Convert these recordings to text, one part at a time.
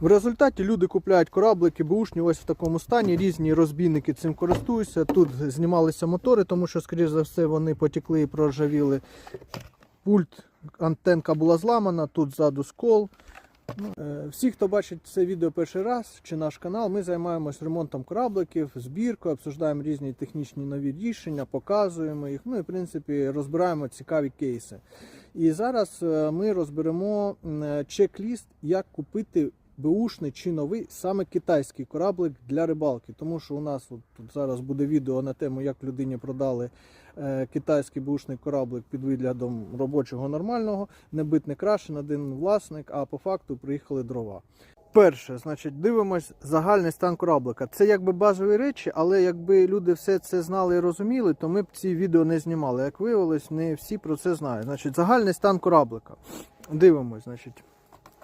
В результаті люди купляють кораблики, бушні ось в такому стані. Різні розбійники цим користуються. Тут знімалися мотори, тому що, скоріш за все, вони потекли і проржавіли. Пульт, антенка була зламана, тут ззаду скол. Ну, е, Всі, хто бачить це відео перший раз чи наш канал, ми займаємось ремонтом корабликів, збіркою, обсуждаємо різні технічні нові рішення, показуємо їх. Ну і в принципі розбираємо цікаві кейси. І зараз е, ми розберемо е, чек-ліст, як купити беушний чи новий саме китайський кораблик для рибалки. Тому що у нас от, тут зараз буде відео на тему, як людині продали е, китайський беушний кораблик під виглядом робочого нормального, не бит не крашен, один власник, а по факту приїхали дрова. Перше, значить, дивимось загальний стан кораблика. Це якби базові речі, але якби люди все це знали і розуміли, то ми б ці відео не знімали. Як виявилось, не всі про це знають. Значить, загальний стан кораблика. Дивимось, значить.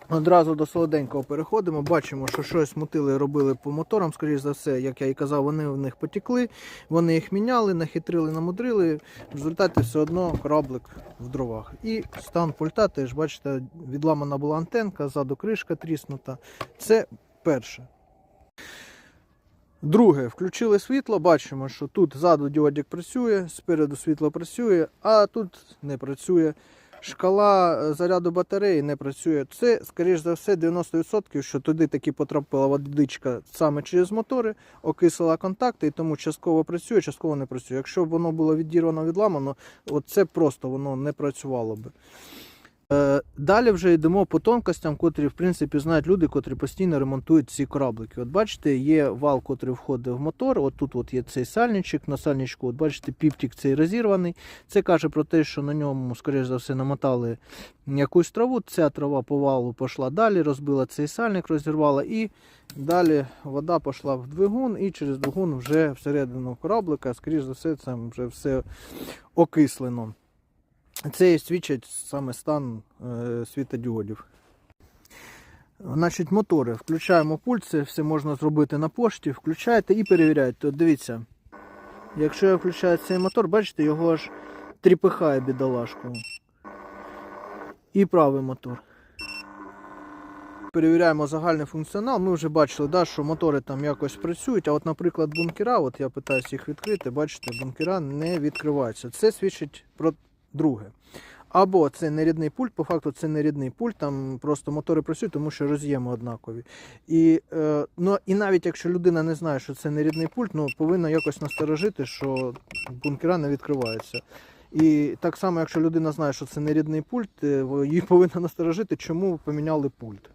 Одразу до солоденького переходимо. Бачимо, що щось мутили, робили по моторам. Скоріше за все, як я і казав, вони в них потекли, вони їх міняли, нахитрили, намудрили. В результаті все одно кораблик в дровах. І стан пульта теж, бачите, відламана була антенка, ззаду кришка тріснута. Це перше. Друге, включили світло, бачимо, що тут ззаду діодик працює, спереду світло працює, а тут не працює. Шкала е, заряду батареї не працює. Це, скоріш за все, 90%, що туди таки потрапила водичка саме через мотори, окисила контакти, і тому частково працює, частково не працює. Якщо б воно було відірвано, відламано, це просто воно не працювало би. Е, Далі вже йдемо по тонкостям, котрі в принципі знають люди, котрі постійно ремонтують ці кораблики. От бачите, є вал, котрий входить в мотор. От тут от є цей сальничок. На сальничку, от бачите, піптик цей розірваний. Це каже про те, що на ньому, скоріш за все, намотали якусь траву. Ця трава по валу пішла далі, розбила цей сальник, розірвала, і далі вода пішла в двигун, і через двигун вже всередину кораблика, скоріш за все, це вже все окислено. Це і свідчить саме стан е, світодіодів. Значить, мотори. Включаємо пульт, це все можна зробити на пошті. Включаєте і перевіряєте. От дивіться, якщо я включаю цей мотор, бачите, його аж тріпихає бідолашку. І правий мотор. Перевіряємо загальний функціонал. Ми вже бачили, да, що мотори там якось працюють. А от, наприклад, бункера, от я питаюся їх відкрити, бачите, бункера не відкриваються. Це свідчить про друге. Або це не рідний пульт, по факту це не рідний пульт, там просто мотори працюють, тому що роз'єми однакові. І, е, ну, і навіть якщо людина не знає, що це не рідний пульт, ну повинна якось насторожити, що бункера не відкриваються. І так само, якщо людина знає, що це не рідний пульт, е, її повинна насторожити, чому поміняли пульт.